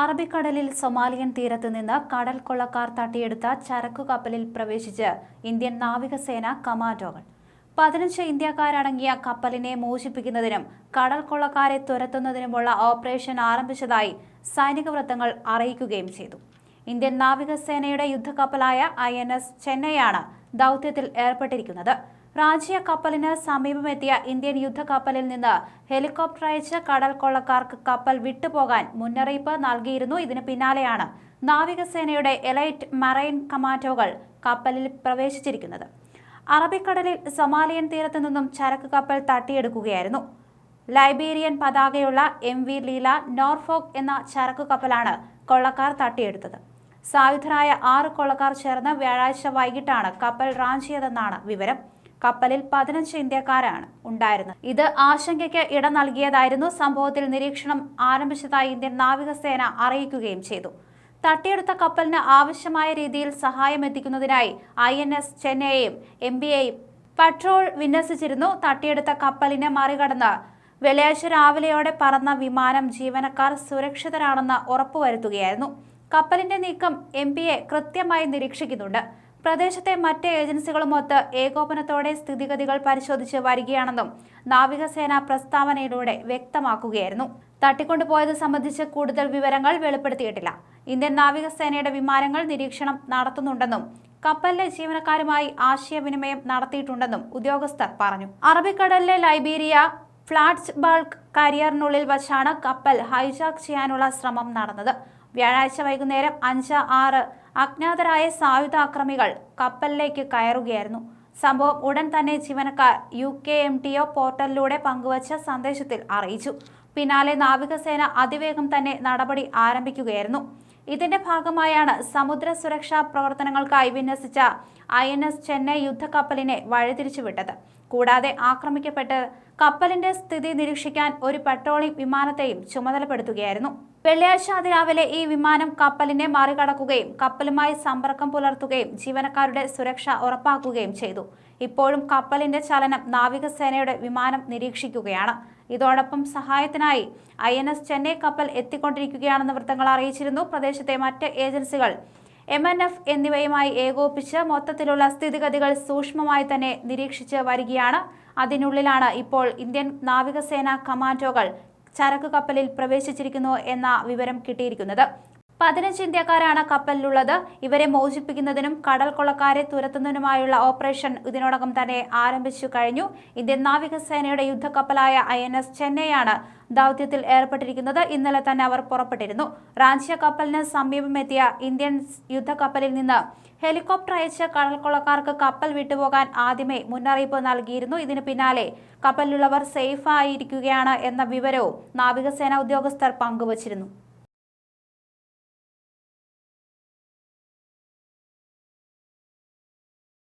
അറബിക്കടലിൽ സൊമാലിയൻ തീരത്ത് നിന്ന് കടൽ കൊള്ളക്കാർ തട്ടിയെടുത്ത ചരക്കു കപ്പലിൽ പ്രവേശിച്ച് ഇന്ത്യൻ നാവികസേന കമാൻഡോകൾ. പതിനഞ്ച് ഇന്ത്യക്കാരടങ്ങിയ കപ്പലിനെ മോചിപ്പിക്കുന്നതിനും കടൽ കൊള്ളക്കാരെ തുരത്തുന്നതിനുമുള്ള ഓപ്പറേഷൻ ആരംഭിച്ചതായി സൈനിക വൃത്തങ്ങൾ അറിയിക്കുകയും ചെയ്തു. ഇന്ത്യൻ നാവികസേനയുടെ യുദ്ധക്കപ്പലായ ഐ എൻ എസ് ചെന്നൈയാണ് ദൗത്യത്തിൽ ഏർപ്പെട്ടിരിക്കുന്നത്. റാജിയ കപ്പലിന് സമീപമെത്തിയ ഇന്ത്യൻ യുദ്ധക്കപ്പലിൽ നിന്ന് ഹെലികോപ്റ്റർ അയച്ച് കടൽ കൊള്ളക്കാർക്ക് കപ്പൽ വിട്ടുപോകാൻ മുന്നറിയിപ്പ് നൽകിയിരുന്നു. ഇതിന് പിന്നാലെയാണ് നാവികസേനയുടെ എലൈറ്റ് മറൈൻ കമാൻഡോകൾ കപ്പലിൽ പ്രവേശിച്ചിരിക്കുന്നത്. അറബിക്കടലിൽ സൊമാലിയൻ തീരത്തു നിന്നും ചരക്ക് കപ്പൽ തട്ടിയെടുക്കുകയായിരുന്നു. ലൈബീരിയൻ പതാകയുള്ള എം വി ലീല നോർഫോക്ക് എന്ന ചരക്ക് കപ്പലാണ് കൊള്ളക്കാർ തട്ടിയെടുത്തത്. സായുധരായ ആറ് കൊള്ളക്കാർ ചേർന്ന് വ്യാഴാഴ്ച വൈകിട്ടാണ് കപ്പൽ റാഞ്ചിയതെന്നാണ് വിവരം. കപ്പലിൽ പതിനഞ്ച് ഇന്ത്യക്കാരാണ് ഉണ്ടായിരുന്നത്. ഇത് ആശങ്കയ്ക്ക് ഇട നൽകിയതായിരുന്നു. സംഭവത്തിൽ നിരീക്ഷണം ആരംഭിച്ചതായി ഇന്ത്യൻ നാവികസേന അറിയിക്കുകയും ചെയ്തു. തട്ടിയെടുത്ത കപ്പലിന് ആവശ്യമായ രീതിയിൽ സഹായം എത്തിക്കുന്നതിനായി ഐ എൻ എസ് ചെന്നൈയെയും എം ബി എയും പട്രോൾ വിന്യസിച്ചിരുന്നു. തട്ടിയെടുത്ത കപ്പലിനെ മറികടന്ന് വെള്ളിയാഴ്ച രാവിലെയോടെ പറന്ന വിമാനം ജീവനക്കാർ സുരക്ഷിതരാണെന്ന് ഉറപ്പുവരുത്തുകയായിരുന്നു. കപ്പലിന്റെ നീക്കം എം കൃത്യമായി നിരീക്ഷിക്കുന്നുണ്ട്. പ്രദേശത്തെ മറ്റ് ഏജൻസികളുമൊത്ത് ഏകോപനത്തോടെ സ്ഥിതിഗതികൾ പരിശോധിച്ച് വരികയാണെന്നും നാവികസേന പ്രസ്താവനയിലൂടെ വ്യക്തമാക്കുകയായിരുന്നു. തട്ടിക്കൊണ്ടുപോയത് സംബന്ധിച്ച് കൂടുതൽ വിവരങ്ങൾ വെളിപ്പെടുത്തിയിട്ടില്ല. ഇന്ത്യൻ നാവികസേനയുടെ വിമാനങ്ങൾ നിരീക്ഷണം നടത്തുന്നുണ്ടെന്നും കപ്പലിലെ ജീവനക്കാരുമായി ആശയവിനിമയം നടത്തിയിട്ടുണ്ടെന്നും ഉദ്യോഗസ്ഥർ പറഞ്ഞു. അറബിക്കടലിലെ ലൈബീരിയ ഫ്ലാറ്റ്സ് ബൾക്ക് കരിയറിനുള്ളിൽ വച്ചാണ് കപ്പൽ ഹൈജാക്ക് ചെയ്യാനുള്ള ശ്രമം നടന്നത്. വ്യാഴാഴ്ച വൈകുന്നേരം അഞ്ച് ആറ് അജ്ഞാതരായ സായുധ അക്രമികൾ കപ്പലിലേക്ക് കയറുകയായിരുന്നു. സംഭവം ഉടൻ തന്നെ ജീവനക്കാർ U K M T O പോർട്ടലിലൂടെ പങ്കുവച്ച സന്ദേശത്തിൽ അറിയിച്ചു. പിന്നാലെ നാവികസേന അതിവേഗം തന്നെ നടപടി ആരംഭിക്കുകയായിരുന്നു. ഇതിന്റെ ഭാഗമായാണ് സമുദ്ര സുരക്ഷാ പ്രവർത്തനങ്ങൾക്കായി വിന്യസിച്ച ഐ എൻ എസ് ചെന്നൈ യുദ്ധക്കപ്പലിനെ വഴിതിരിച്ചുവിട്ടത്. കൂടാതെ ആക്രമിക്കപ്പെട്ട് കപ്പലിന്റെ സ്ഥിതി നിരീക്ഷിക്കാൻ ഒരു പെട്രോളിംഗ് വിമാനത്തെയും ചുമതലപ്പെടുത്തുകയായിരുന്നു. വെള്ളിയാഴ്ച അതിരാവിലെ ഈ വിമാനം കപ്പലിനെ മറികടക്കുകയും കപ്പലുമായി സമ്പർക്കം പുലർത്തുകയും ജീവനക്കാരുടെ സുരക്ഷ ഉറപ്പാക്കുകയും ചെയ്തു. ഇപ്പോഴും കപ്പലിന്റെ ചലനം നാവികസേനയുടെ വിമാനം നിരീക്ഷിക്കുകയാണ്. ഇതോടൊപ്പം സഹായത്തിനായി ഐ ചെന്നൈ കപ്പൽ എത്തിക്കൊണ്ടിരിക്കുകയാണെന്ന് വൃത്തങ്ങൾ അറിയിച്ചിരുന്നു. പ്രദേശത്തെ മറ്റ് ഏജൻസികൾ എം എൻ എഫ് എന്നിവയുമായി ഏകോപിച്ച് മൊത്തത്തിലുള്ള സ്ഥിതിഗതികൾ സൂക്ഷ്മമായി തന്നെ നിരീക്ഷിച്ച് വരികയാണ്. അതിനുള്ളിലാണ് ഇപ്പോൾ ഇന്ത്യൻ നാവികസേന കമാൻഡോകൾ ചരക്ക് കപ്പലിൽ പ്രവേശിച്ചിരിക്കുന്നു എന്ന വിവരം കിട്ടിയിരിക്കുന്നത്. പതിനഞ്ച് ഇന്ത്യക്കാരാണ് കപ്പലിലുള്ളത്. ഇവരെ മോചിപ്പിക്കുന്നതിനും കടൽ കൊള്ളക്കാരെ തുരത്തുന്നതിനുമായുള്ള ഓപ്പറേഷൻ ഇതിനോടകം തന്നെ ആരംഭിച്ചു കഴിഞ്ഞു. ഇന്ത്യൻ നാവികസേനയുടെ യുദ്ധക്കപ്പലായ ഐ എൻ എസ് ചെന്നൈയാണ് ദൗത്യത്തിൽ ഏർപ്പെട്ടിരിക്കുന്നത്. ഇന്നലെ തന്നെ അവർ പുറപ്പെട്ടിരുന്നു. റാഞ്ചിയ കപ്പലിന് സമീപമെത്തിയ ഇന്ത്യൻ യുദ്ധക്കപ്പലിൽ നിന്ന് ഹെലികോപ്റ്റർ അയച്ച് കടൽക്കൊള്ളക്കാർക്ക് കപ്പൽ വിട്ടുപോകാൻ ആദ്യമേ മുന്നറിയിപ്പ് നൽകിയിരുന്നു. ഇതിന് പിന്നാലെ കപ്പലിലുള്ളവർ സേഫായിരിക്കുകയാണ് എന്ന വിവരവും നാവികസേന ഉദ്യോഗസ്ഥർ പങ്കുവച്ചിരുന്നു.